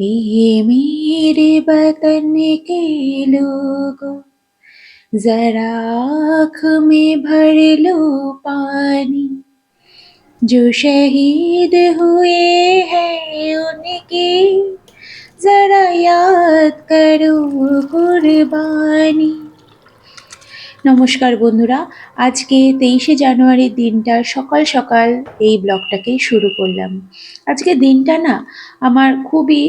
ये मेरे वतन के लोगों जरा आँख में भर लो पानी जो शहीद हुए हैं उनकी जरा याद करो कुर्बानी নমস্কার বন্ধুরা আজকে তেইশে জানুয়ারির দিনটা সকাল সকাল এই ব্লগটাকেই শুরু করলাম আজকে দিনটা না আমার খুবই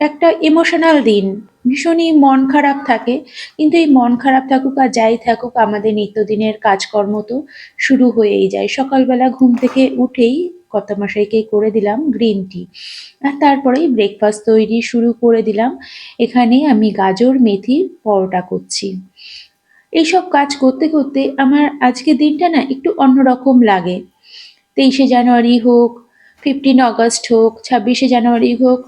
একটা ইমোশনাল দিন। ভীষণই মন খারাপ থাকে, কিন্তু এই মন খারাপ থাকুক আর যাই থাকুক, আমাদের নিত্যদিনের কাজকর্ম তো শুরু হয়েই যায়। সকালবেলা ঘুম থেকে উঠেই কর্তামশাইকে করে দিলাম গ্রিন টি আর তারপরেই ব্রেকফাস্ট তৈরি শুরু করে দিলাম। এখানে আমি গাজর মেথির পরোটা করছি। এইসব কাজ করতে করতে আমার আজকের দিনটা না একটু অন্যরকম লাগে। তেইশে জানুয়ারি হোক ফিফটিন অগস্ট হোক, ছাব্বিশে জানুয়ারি হোক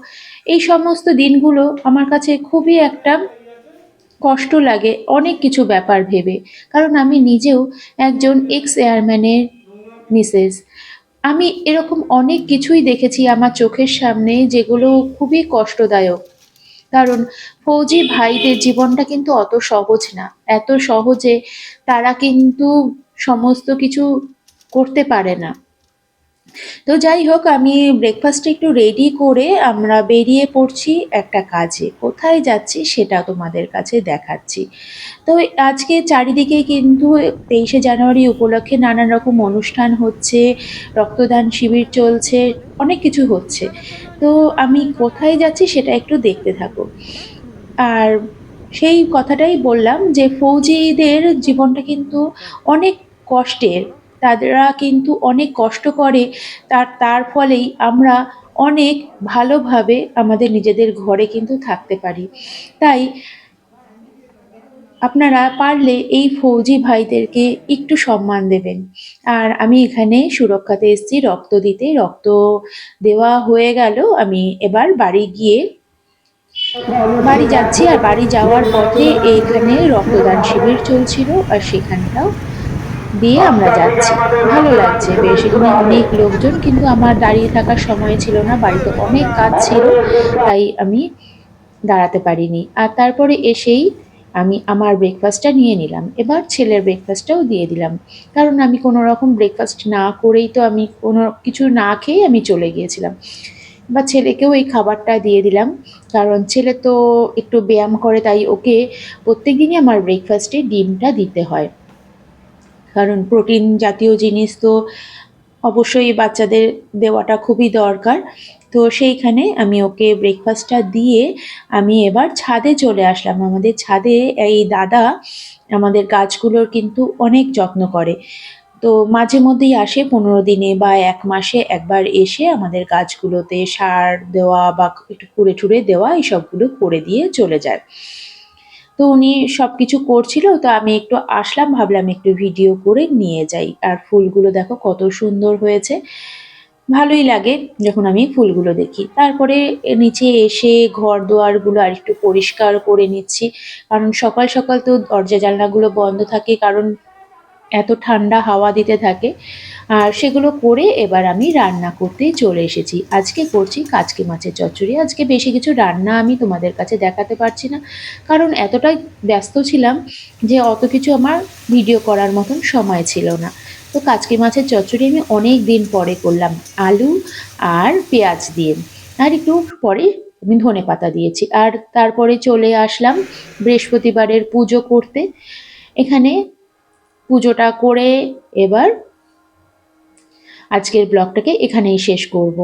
এই সমস্ত দিনগুলো আমার কাছে খুবই একটা কষ্ট লাগে অনেক কিছু ব্যাপার ভেবে। কারণ আমি নিজেও একজন এক্স এয়ারম্যানের মিসেস আমি এরকম অনেক কিছুই দেখেছি আমার চোখের সামনে যেগুলো খুবই কষ্টদায়ক। কারণ ফৌজি ভাইদের জীবনটা কিন্তু অত সহজ না। এত সহজে তারা কিন্তু সমস্ত কিছু করতে পারে না। তো যাই হোক, আমি ব্রেকফাস্টটা একটু রেডি করে আমরা বেরিয়ে পড়ছি একটা কাজে। কোথায় যাচ্ছি সেটা তোমাদের কাছে দেখাচ্ছি। তো আজকে চারিদিকে কিন্তু তেইশে জানুয়ারি উপলক্ষে নানান রকম অনুষ্ঠান হচ্ছে, রক্তদান শিবির চলছে, অনেক কিছু হচ্ছে। তো আমি কোথায় যাচ্ছি সেটা একটু দেখতে থাকো। আর সেই কথাটাই বললাম যে ফৌজিদের জীবনটা কিন্তু অনেক কষ্টের। তারা কিন্তু অনেক কষ্ট করে। তার তার ফলেই আমরা অনেক ভালোভাবে আমাদের নিজেদের ঘরে কিন্তু থাকতে পারি। তাই আপনারা পারলে এই ফৌজি ভাইদেরকে একটু সম্মান দেবেন। আর আমি এখানে সুরক্ষাতে এসেছি, রক্ত দিতে। রক্ত দেওয়া হয়ে গেল। আমি এবার বাড়ি গিয়ে বাড়ি যাচ্ছি। আর বাড়ি যাওয়ার পথে এইখানে রক্তদান শিবির চলছিল। আর সেখানটাও দিয়ে আমরা যাচ্ছি। ভালো লাগছে বেশ। এখানে অনেক লোকজন কিন্তু আমার দাঁড়িয়ে থাকার সময় ছিল না। বাড়িতে অনেক কাজ ছিল, তাই আমি দাঁড়াতে পারিনি। আর তারপরে এসেই আমি আমার ব্রেকফাস্টটা নিয়ে নিলাম। এবার ছেলের ব্রেকফাস্টটাও দিয়ে দিলাম। কারণ আমি কোনো রকম ব্রেকফাস্ট না করেই তো আমি কোনো কিছু না খেয়েই আমি চলে গিয়েছিলাম। বা ছেলেকেও এই খাবারটা দিয়ে দিলাম। কারণ ছেলে তো একটু ব্যায়াম করে, তাই ওকে প্রত্যেক দিনই আমার ব্রেকফাস্টে ডিমটা দিতে হয়। কারণ প্রোটিন জাতীয় জিনিস তো অবশ্যই বাচ্চাদের দেওয়াটা খুবই দরকার। তো সেইখানে আমি ওকে ব্রেকফাস্টটা দিয়ে আমি এবার ছাদে চলে আসলাম। আমাদের ছাদে এই দাদা আমাদের গাছগুলোর কিন্তু অনেক যত্ন করে। তো মাঝে মধ্যেই আসে পনেরো দিনে বা এক মাসে একবার এসে আমাদের গাছগুলোতে সার দেওয়া বা একটু কুড়ে টুড়ে দেওয়া, এইসবগুলো করে দিয়ে চলে যায়। তো উনি সব কিছু করছিল, তো আমি একটু আসলাম, ভাবলাম একটু ভিডিও করে নিয়ে যাই। আর ফুলগুলো দেখো কত সুন্দর হয়েছে। ভালোই লাগে যখন আমি ফুলগুলো দেখি। তারপরে নিচে এসে ঘর দোয়ারগুলো আর একটু পরিষ্কার করে নিচ্ছি। কারণ সকাল সকাল তো দরজা জানলাগুলো বন্ধ থাকে, কারণ এত ঠান্ডা হাওয়া দিতে থাকে। আর সেগুলো করে এবার আমি রান্না করতে চলে এসেছি। আজকে করছি কাচকি মাছের চচ্চড়ি। আজকে বেশি কিছু রান্না আমি তোমাদের কাছে দেখাতে পারছি না। কারণ এতটাই ব্যস্ত ছিলাম যে অত কিছু আমার ভিডিও করার মতন সময় ছিল না। তো কাচকি মাছের চচ্চড়ি আমি অনেক দিন পরে করলাম। আলু আর পেঁয়াজ দিয়ে। আর একটু পরে আমি ধনে পাতা দিয়েছি। আর তারপরে চলে আসলাম বৃহস্পতিবারের পুজো করতে। এখানে পুজোটা করে এবার আজকের ব্লগটাকে এখানেই শেষ করব।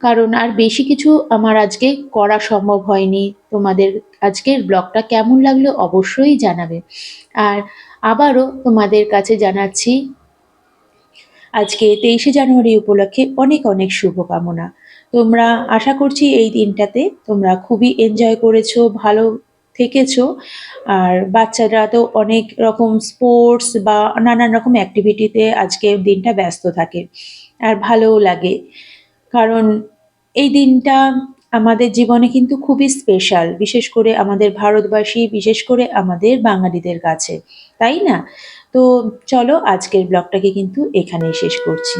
কারণ আর বেশি কিছু আমার আজকে করা সম্ভব হয়নি। তোমাদের আজকের ব্লগটা কেমন লাগল অবশ্যই জানাবে। আর আবারও তোমাদের কাছে জানাচ্ছি, আজকে তেইশে জানুয়ারি উপলক্ষে অনেক অনেক শুভকামনা। তোমরা, আশা করছি এই দিনটাতে তোমরা খুবই এনজয় করেছ, ভালো থেকেছো। আর বাচ্চারা তো অনেক রকম স্পোর্টস বা নানান রকম অ্যাক্টিভিটিতে আজকে দিনটা ব্যস্ত থাকে আর ভালোও লাগে। কারণ এই দিনটা আমাদের জীবনে কিন্তু খুবই স্পেশাল বিশেষ করে আমাদের ভারতবাসী, বিশেষ করে আমাদের বাঙালিদের কাছে। তাই না? তো চলো আজকের ব্লগটাকে কিন্তু এখানেই শেষ করছি।